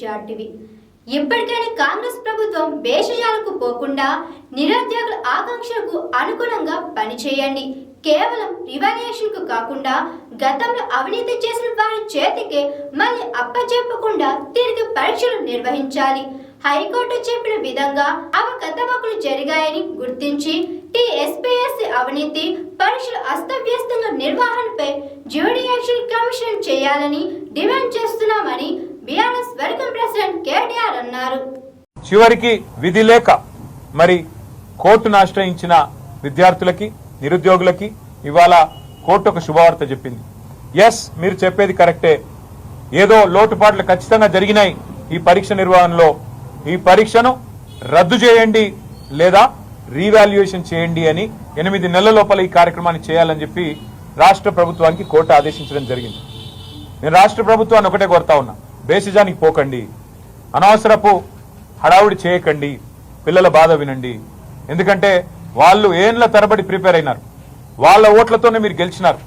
TV ఇప్పటికైనా కాంగ్రెస్ ప్రభుత్వం భేషజాలకు పోకుండా నిరుద్యోగుల ఆకాంక్షలకు అనుగుణంగా పనిచేయండి కేవలం రివాల్యుయేషన్కు కాకుండా గతంలో అవినీతి చేసిన వారి చేతికే మళ్ళీ అప్పచెప్పకుండా తిరిగి పరీక్షలు నిర్వహించాలి. హైకోర్టు చెప్పిన విధంగా అవకతవకలు జరిగాయని గుర్తించి టీఎస్పీఎస్సీ అవినీతి పరీక్షల అస్తవ్యస్తంగా నిర్వహణపై జ్యుడిషియల్ కమిషన్ చేయాలని డిమాండ్ చేస్తున్నామని బీఆర్ఎస్ వెల్కమ్ ప్రెసిడెంట్ కేటీఆర్ అన్నారు. చివరికి విధి లేక మరి కోర్టును ఆశ్రయించిన విద్యార్థులకి నిరుద్యోగులకి ఇవాళ కోర్టు ఒక శుభవార్త చెప్పింది. ఎస్ మీరు చెప్పేది కరెక్టే. ఏదో లోటుపాట్లు ఖచ్చితంగా జరిగినాయి ఈ పరీక్ష నిర్వహణలో. ఈ పరీక్షను రద్దు చేయండి లేదా రీవాల్యుయేషన్ చేయండి అని ఎనిమిది నెలల లోపల ఈ కార్యక్రమాన్ని చేయాలని చెప్పి రాష్ట్ర ప్రభుత్వానికి కోర్టు ఆదేశించడం జరిగింది. నేను రాష్ట్ర ప్రభుత్వాన్ని ఒకటే కోరుతా ఉన్నా. బేసిజానికి పోకండి. అనవసరపు హడావుడి చేయకండి. పిల్లల బాధ వినండి. ఎందుకంటే వాళ్ళు ఏండ్ల తరబడి ప్రిపేర్ అయినారు. వాళ్ళ ఓట్లతోనే మీరు గెలిచినారు.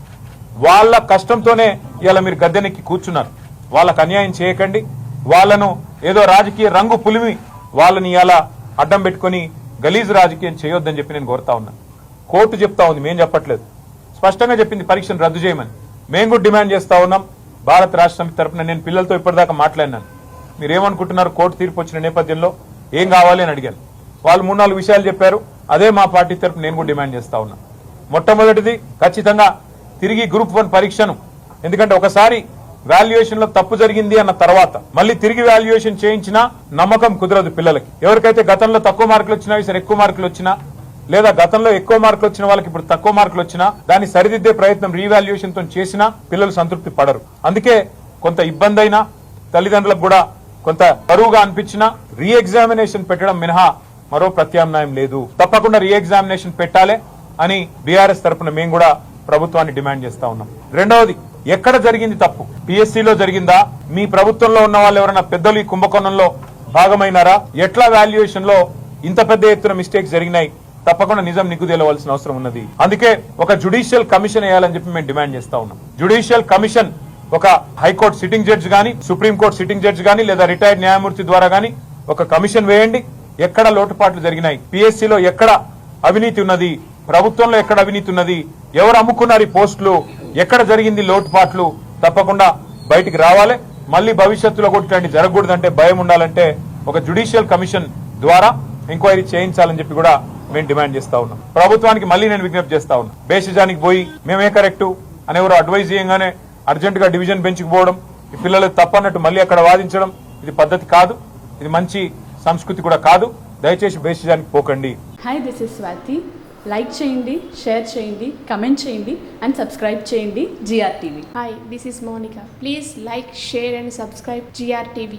వాళ్ళ కష్టంతోనే ఇలా మీరు గద్దెనెక్కి కూర్చున్నారు. వాళ్ళకు అన్యాయం చేయకండి. వాళ్ళను ఏదో రాజకీయ రంగు పులిమి వాళ్ళని ఇలా అడ్డం పెట్టుకొని గలీజ్ రాజకీయం చేయొద్దని చెప్పి నేను కోరుతా ఉన్నా. కోర్టు చెప్తా ఉంది. మేం చెప్పట్లేదు. స్పష్టంగా చెప్పింది పరీక్షను రద్దు చేయమని. మేము కూడా డిమాండ్ చేస్తా ఉన్నాం. భారత రాష్ట్రం తరఫున తరపున నేను పిల్లలతో ఇప్పటిదాకా మాట్లాడినాను. మీరేమనుకుంటున్నారు? కోర్టు తీర్పు వచ్చిన నేపథ్యంలో ఏం కావాలి అని అడిగాను. వాళ్ళు మూడు నాలుగు విషయాలు చెప్పారు. అదే మా పార్టీ తరపున నేను కూడా డిమాండ్ చేస్తా ఉన్నా. మొట్టమొదటిది ఖచ్చితంగా తిరిగి గ్రూప్ వన్ పరీక్షను. ఎందుకంటే ఒకసారి వాల్యుయేషన్లో తప్పు జరిగింది అన్న తర్వాత మళ్ళీ తిరిగి వాల్యుయేషన్ చేయించినా నమ్మకం కుదరదు పిల్లలకి. ఎవరికైతే గతంలో తక్కువ మార్కులు వచ్చినా ఈసారి ఎక్కువ మార్కులు వచ్చినా లేదా గతంలో ఎక్కువ మార్కులు వచ్చిన వాళ్ళకి ఇప్పుడు తక్కువ మార్కులు వచ్చినా దాన్ని సరిదిద్దే ప్రయత్నం రీవాల్యుయేషన్తో చేసినా పిల్లలు సంతృప్తి పడరు. అందుకే కొంత ఇబ్బంది అయినా తల్లిదండ్రులకు కూడా కొంత బరువుగా అనిపించినా రీ ఎగ్జామినేషన్ పెట్టడం మినహా మరో ప్రత్యామ్నాయం లేదు. తప్పకుండా రీ ఎగ్జామినేషన్ పెట్టాలి అని బీఆర్ఎస్ తరఫున మేము కూడా ప్రభుత్వాన్ని డిమాండ్ చేస్తా ఉన్నాం. రెండవది ఎక్కడ జరిగింది తప్పు? పిఎస్సిలో జరిగిందా? మీ ప్రభుత్వంలో ఉన్న వాళ్ళు ఎవరైనా పెద్దలు ఈ కుంభకోణంలో భాగమైనారా? ఎట్లా వాల్యుయేషన్లో ఇంత పెద్ద ఎత్తున మిస్టేక్స్ జరిగినాయి? తప్పకుండా నిజం నిగ్గు తేలవలసిన అవసరం ఉన్నది. అందుకే ఒక జుడిషియల్ కమిషన్ వేయాలని చెప్పి మేము డిమాండ్ చేస్తా ఉన్నాం. జుడిషియల్ కమిషన్ ఒక హైకోర్టు సిట్టింగ్ జడ్జి గాని సుప్రీంకోర్టు సిట్టింగ్ జడ్జి గాని లేదా రిటైర్డ్ న్యాయమూర్తి ద్వారా గాని ఒక కమిషన్ వేయండి. ఎక్కడ లోటుపాట్లు జరిగినాయి? పిఎస్సిలో ఎక్కడ అవినీతి ఉన్నది? ప్రభుత్వంలో ఎక్కడ అవినీతి ఉన్నది? ఎవరు అమ్ముకున్నారు ఈ పోస్టులు? ఎక్కడ జరిగింది లోటుపాట్లు? తప్పకుండా బయటికి రావాలి. మళ్ళీ భవిష్యత్తులో కూడా జరగకూడదంటే భయం ఉండాలంటే ఒక జుడిషియల్ కమిషన్ ద్వారా ఎంక్వైరీ చేయించాలని చెప్పి కూడా మేము డిమాండ్ చేస్తా ఉన్నాం. ప్రభుత్వానికి మళ్ళీ నేను విజ్ఞప్తి చేస్తా ఉన్నా. బేసిజానికి పోయి మేమే కరెక్టు అని ఎవరు అడ్వైజ్ చేయగానే అర్జెంట్గా డివిజన్ బెంచ్కి పోవడం ఈ పిల్లలకు తప్పన్నట్టు మళ్ళీ అక్కడ వాదించడం ఇది పద్ధతి కాదు ఇది మంచి సంస్కృతి కూడా కాదు. దయచేసి బేసిజానికి పోకండి. Hi this is Swathi like చేయండి షేర్ చేయండి కమెంట్ చేయండి అండ్ సబ్స్క్రైబ్ చేయండి GR TV Hi, this is Monica. Please like, share, and subscribe GRTV.